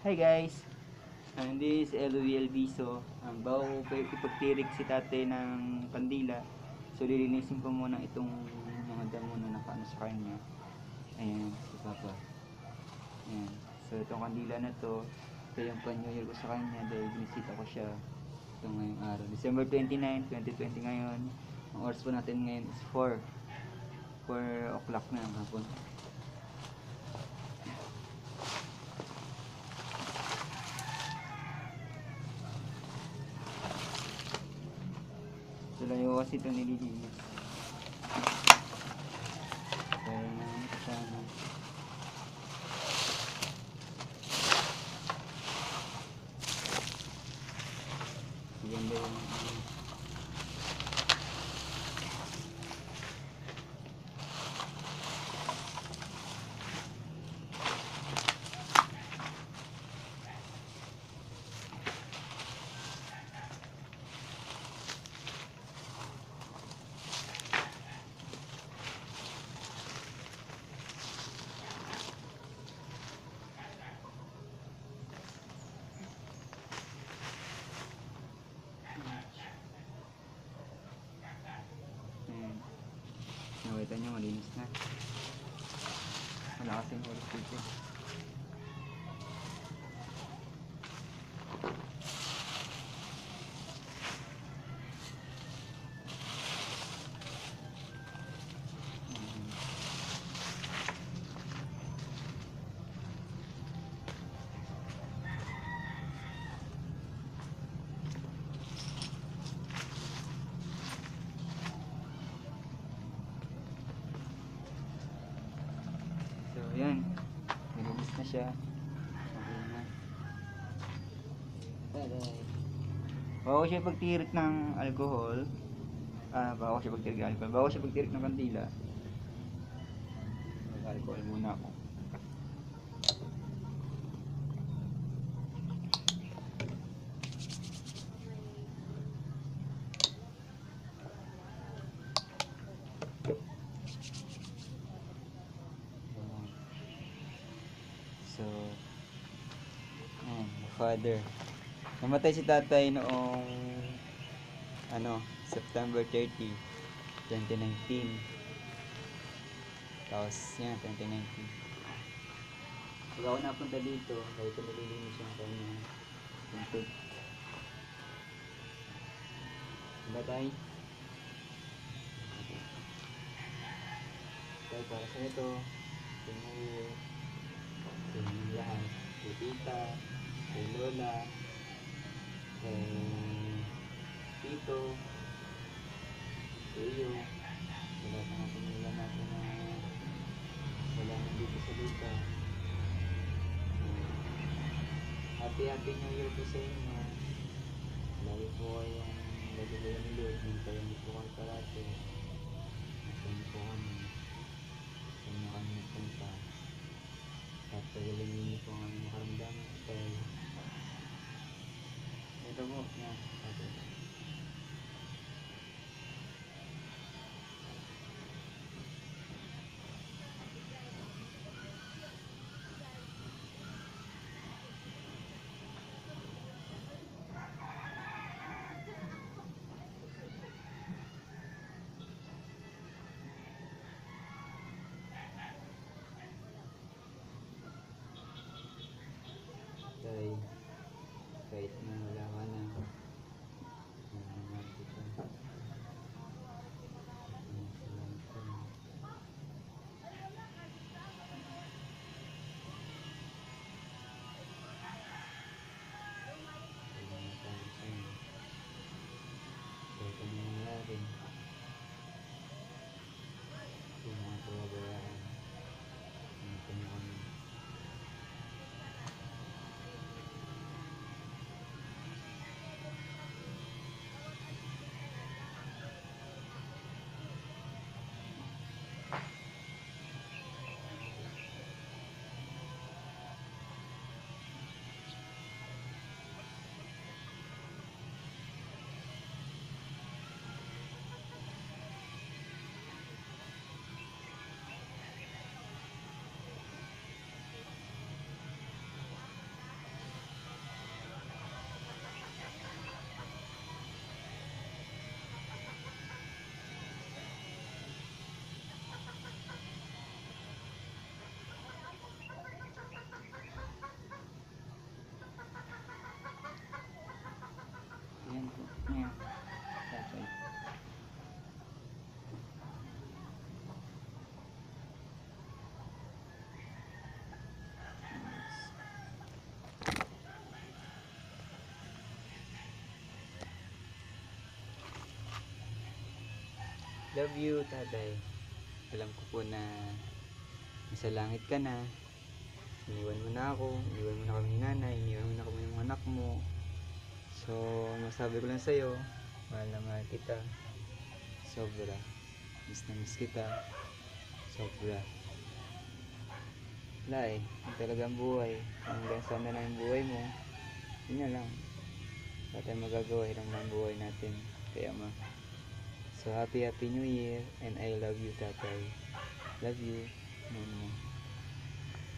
Hi guys! And this is LOL Viso. Um, bago ko ipagtirik si tate ng kandila, so lilinisin ko muna itong mga damo na nakaano sa kanya. Ayan, si Papa. Ayan. So itong kandila na to, ito yung pan-New Year ko sa kanya dahil binisita ko siya ito ngayong araw. December 29, 2020 ngayon. Ang oras po natin ngayon is 4. 4 o'clock na ng hapon. Yung kasi ito nililinis. Kaya naman kasama. Maganda yung ano. Ayan. Nakita nyo, malinis na. Wala kasing oras dito. So, yan. Nilinis na siya. Okay na. Siya pagtirik ng alcohol, ah, bago siya pagtirik ng alcohol, bago siya pagtirik ng kandila, mag-alcohol muna ako. So, ayan, my father. Namatay si tatay noong ano, September 30, 2019. Tapos, yan, 2019. Pag ako napunta dito, dahil ko nililinis yung kanya. Tuntog. Diba tayo? Tayo para sa ito. Tumuyo. Sa inyong lahat. Tita. Kay lola. Kay tito. Kay iyo. Sa mga pamilya natin na wala na dito sa lupa. Happy Happy New Year po sa inyo. Lagi po kayong lagulayan ni Lord. Hintayin niyo po kami parati. Hintayin niyo po kami. Hintayin niyo kami magpunta. At pagalingin niyo po ang ito po. Love you, tatay. Alam ko po na nasa langit ka na. Iniwan mo na ako, iniwan mo na kami ni nanay, iniwan mo na kami ng anak mo. So, masabi ko lang sa'yo, mahal na mahal kita. Sobra. Miss na miss kita. Sobra. Wala eh. Ang buhay. Hanggang saan na lang ang buhay mo. Yun na lang. Wala tayong magagawa. Hirang na ang buhay natin. Kaya ma. So, happy happy new year. And I love you, tatay. Love you. Mama.